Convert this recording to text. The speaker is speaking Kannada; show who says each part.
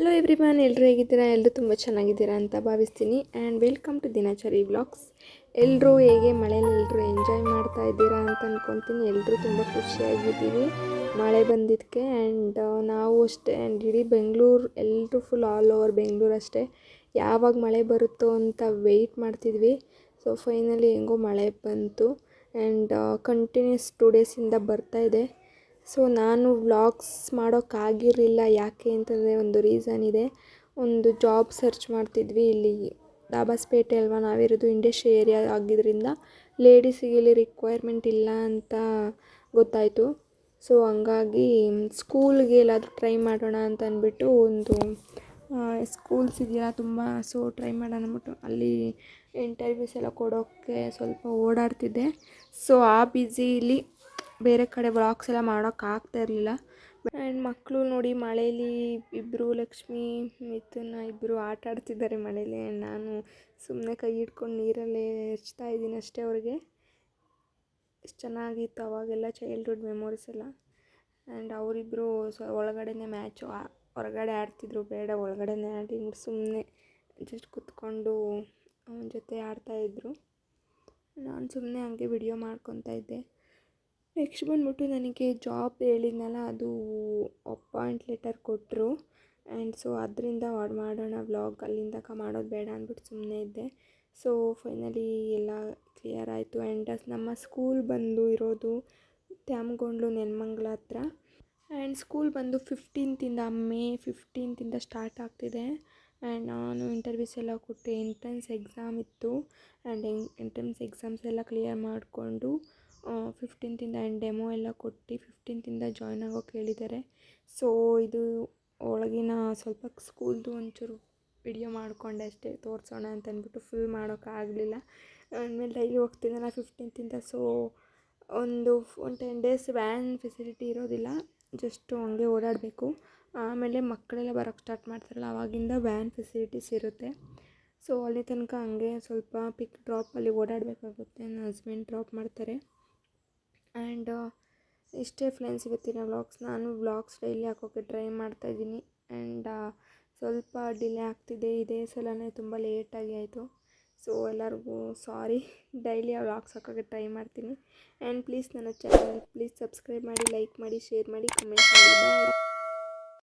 Speaker 1: ಹಲೋ ಎವ್ರಿ ಮ್ಯಾನ್ ಎಲ್ಲರೂ ಹೇಗಿದ್ದೀರಾ? ಎಲ್ಲರೂ ತುಂಬ ಚೆನ್ನಾಗಿದ್ದೀರಾ ಅಂತ ಭಾವಿಸ್ತೀನಿ. And welcome to Dinachari vlogs ಎಲ್ಲರೂ ಹೇಗೆ ಮಳೆಯಲ್ಲಿ ಎಲ್ಲರೂ ಎಂಜಾಯ್ ಮಾಡ್ತಾ ಇದ್ದೀರಾ ಅಂತ ಅಂದ್ಕೊತೀನಿ ಎಲ್ಲರೂ ತುಂಬ ಖುಷಿಯಾಗಿದ್ದೀವಿ. ಮಳೆ ಬಂದಿದ್ದಕ್ಕೆ ಆ್ಯಂಡ್ ನಾವು ಅಷ್ಟೇ ಆ್ಯಂಡ್ ಇಡೀ ಬೆಂಗಳೂರು ಎಲ್ಲರೂ ಫುಲ್ ಆಲ್ ಓವರ್ ಬೆಂಗಳೂರು ಅಷ್ಟೇ. ಯಾವಾಗ ಮಳೆ ಬರುತ್ತೋ ಅಂತ ವೆಯ್ಟ್ ಮಾಡ್ತಿದ್ವಿ. ಸೊ ಫೈನಲಿ ಹೆಂಗೋ ಮಳೆ ಬಂತು. ಆ್ಯಂಡ್ ಕಂಟಿನ್ಯೂಸ್ ಟೂ ಡೇಸಿಂದ ಬರ್ತಾ ಇದೆ. ಸೊ ನಾನು ವ್ಲಾಗ್ಸ್ ಮಾಡೋಕ್ಕಾಗಿರಲಿಲ್ಲ. ಯಾಕೆ ಅಂತಂದರೆ ಒಂದು ರೀಸನ್ ಇದೆ. ಒಂದು ಜಾಬ್ ಸರ್ಚ್ ಮಾಡ್ತಿದ್ವಿ. ಇಲ್ಲಿ ದಾಬಾಸ್ಪೇಟೆ ಅಲ್ವಾ? ನಾವಿರೋದು ಇಂಡಸ್ಟ್ರಿ ಏರಿಯಾ ಆಗಿದ್ದರಿಂದ ಲೇಡೀಸಿಗೆ ಇಲ್ಲಿ ರಿಕ್ವೈರ್ಮೆಂಟ್ ಇಲ್ಲ ಅಂತ ಗೊತ್ತಾಯಿತು. ಸೊ ಹಂಗಾಗಿ ಸ್ಕೂಲ್ಗೆ ಎಲ್ಲಾದರೂ ಟ್ರೈ ಮಾಡೋಣ ಅಂತ ಅಂದ್ಬಿಟ್ಟು ಒಂದು ಸ್ಕೂಲ್ಸ್ ಇದೆಯಲ್ಲ ತುಂಬ ಸೊ ಟ್ರೈ ಮಾಡೋಣ ಅಂದ್ಬಿಟ್ಟು ಅಲ್ಲಿ ಇಂಟರ್ವ್ಯೂಸ್ ಎಲ್ಲ ಕೊಡೋಕ್ಕೆ ಸ್ವಲ್ಪ ಓಡಾಡ್ತಿದ್ದೆ. ಸೊ ಆ ಬ್ಯುಸಿಲಿ ಬೇರೆ ಕಡೆ ವ್ಲಾಗ್ಸ್ ಎಲ್ಲ ಮಾಡೋಕ್ಕಾಗ್ತಾ ಇರಲಿಲ್ಲ. ಆ್ಯಂಡ್ ಮಕ್ಕಳು ನೋಡಿ ಮಳೆಯಲ್ಲಿ ಇಬ್ಬರು ಲಕ್ಷ್ಮಿ, ಮಿಥುನ ಇಬ್ಬರು ಆಟ ಆಡ್ತಿದ್ದಾರೆ ಮಳೇಲಿ. ಆ್ಯಂಡ್ ನಾನು ಸುಮ್ಮನೆ ಕೈ ಹಿಡ್ಕೊಂಡು ನೀರಲ್ಲೇ ಹೆಚ್ತಾ ಇದ್ದೀನಿ ಅಷ್ಟೇ ಅವ್ರಿಗೆ. ಎಷ್ಟು ಚೆನ್ನಾಗಿತ್ತು ಅವಾಗೆಲ್ಲ ಚೈಲ್ಡ್ಹುಡ್ ಮೆಮೊರೀಸ್ ಎಲ್ಲ. ಆ್ಯಂಡ್ ಅವರಿಬ್ಬರು ಸೊ ಒಳಗಡೆನೇ ಮ್ಯಾಚು ಹೊರಗಡೆ ಆಡ್ತಿದ್ರು. ಬೇಡ, ಒಳಗಡೆನೇ ಆಡಿ ಸುಮ್ಮನೆ ಜಸ್ಟ್ ಕುತ್ಕೊಂಡು ಅವನ ಜೊತೆ ಆಡ್ತಾಯಿದ್ರು ನಾನು ಸುಮ್ಮನೆ ಹಂಗೆ ವಿಡಿಯೋ ಮಾಡ್ಕೊತಾ ಇದ್ದೆ. ನೆಕ್ಸ್ಟ್ ಬಂದ್ಬಿಟ್ಟು ನನಗೆ ಜಾಬ್ ಹೇಳಿದ್ನಲ್ಲ, ಅದು ಅಪಾಯಿಂಟ್ ಲೆಟರ್ ಕೊಟ್ಟರು ಆ್ಯಂಡ್ ಸೊ ಅದರಿಂದ ಮಾಡೋಣ ವ್ಲಾಗ್, ಅಲ್ಲಿಂದ ಮಾಡೋದು ಬೇಡ ಅಂದ್ಬಿಟ್ಟು ಸುಮ್ಮನೆ ಇದ್ದೆ. ಸೊ ಫೈನಲಿ ಎಲ್ಲ ಕ್ಲಿಯರ್ ಆಯಿತು. ಆ್ಯಂಡ್ ನಮ್ಮ ಸ್ಕೂಲ್ ಬಂದು ಇರೋದು ತ್ಯಾಮಗೊಂಡ್ಲು ನೆಲಮಂಗ್ಲ ಹತ್ರ. ಆ್ಯಂಡ್ ಸ್ಕೂಲ್ ಬಂದು ಫಿಫ್ಟೀನ್ತಿಂದ, ಮೇ ಫಿಫ್ಟೀನ್ತಿಂದ ಸ್ಟಾರ್ಟ್ ಆಗ್ತಿದೆ. ಆ್ಯಂಡ್ ನಾನು ಇಂಟರ್ವ್ಯೂಸ್ ಎಲ್ಲ ಕೊಟ್ಟೆ ಎಂಟ್ರೆನ್ಸ್ ಎಕ್ಸಾಮ್ ಇತ್ತು. ಆ್ಯಂಡ್ ಎಂಟ್ರೆನ್ಸ್ ಎಕ್ಸಾಮ್ಸ್ ಎಲ್ಲ ಕ್ಲಿಯರ್ ಮಾಡಿಕೊಂಡು ಫಿಫ್ಟೀನ್ತಿಂದ ಆ್ಯಂಡ್ ಡೆಮೋ ಎಲ್ಲ ಕೊಟ್ಟು ಫಿಫ್ಟೀನ್ತಿಂದ ಜಾಯ್ನ್ ಆಗೋಕ್ಕೆ ಹೇಳಿದ್ದಾರೆ ಸೊ ಇದು ಒಳಗಿನ ಸ್ವಲ್ಪ ಸ್ಕೂಲ್ದು ಒಂಚೂರು ವಿಡಿಯೋ ಮಾಡಿಕೊಂಡೆ ಅಷ್ಟೇ, ತೋರಿಸೋಣ ಅಂತ ಅಂದ್ಬಿಟ್ಟು ಫುಲ್ ಮಾಡೋಕ್ಕಾಗಲಿಲ್ಲ ಆಮೇಲೆ ಡೈಲಿ ಹೋಗ್ತಿದ್ದಲ್ಲ ಫಿಫ್ಟೀನ್ತಿಂದ ಸೊ ಒಂದು ಒಂದು ಟೆನ್ ಡೇಸ್ ವ್ಯಾನ್ ಫೆಸಿಲಿಟಿ ಇರೋದಿಲ್ಲ ಜಸ್ಟು ಹಂಗೆ ಓಡಾಡಬೇಕು. ಆಮೇಲೆ ಮಕ್ಕಳೆಲ್ಲ ಬರೋಕ್ಕೆ ಸ್ಟಾರ್ಟ್ ಮಾಡ್ತಾರಲ್ಲ ಆವಾಗಿಂದ ವ್ಯಾನ್ ಫೆಸಿಲಿಟೀಸ್ ಇರುತ್ತೆ. ಸೊ ಅಲ್ಲಿ ತನಕ ಹಂಗೆ ಸ್ವಲ್ಪ ಪಿಕ್ ಡ್ರಾಪಲ್ಲಿ ಓಡಾಡಬೇಕಾಗುತ್ತೆ, ನನ್ನ ಹಸ್ಬೆಂಡ್ ಡ್ರಾಪ್ ಮಾಡ್ತಾರೆ. ಆ್ಯಂಡ್ ಇಷ್ಟೇ ಫ್ರೆಂಡ್ಸ್, ಇವತ್ತಿನ ವ್ಲಾಗ್ಸ್ ನಾನು ವ್ಲಾಗ್ಸ್ ಡೈಲಿ ಹಾಕೋಕ್ಕೆ ಟ್ರೈ ಮಾಡ್ತಾಯಿದ್ದೀನಿ ಆ್ಯಂಡ್ ಸ್ವಲ್ಪ ಡಿಲೇ ಆಗ್ತಿದೆ, ಇದೇ ಸಲನೇ ತುಂಬ ಲೇಟಾಗಿ ಆಯಿತು. ಸೊ, ಎಲ್ಲರಿಗೂ ಸಾರಿ, ಡೈಲಿ ಆ ವ್ಲಾಗ್ಸ್ ಹಾಕೋಕ್ಕೆ ಟ್ರೈ ಮಾಡ್ತೀನಿ. ಆ್ಯಂಡ್ ಪ್ಲೀಸ್ ನನ್ನ ಚಾನಲ್ ಪ್ಲೀಸ್ ಸಬ್ಸ್ಕ್ರೈಬ್ ಮಾಡಿ, ಲೈಕ್ ಮಾಡಿ, ಶೇರ್ ಮಾಡಿ, ಕಮೆಂಟ್ ಮಾಡಿ.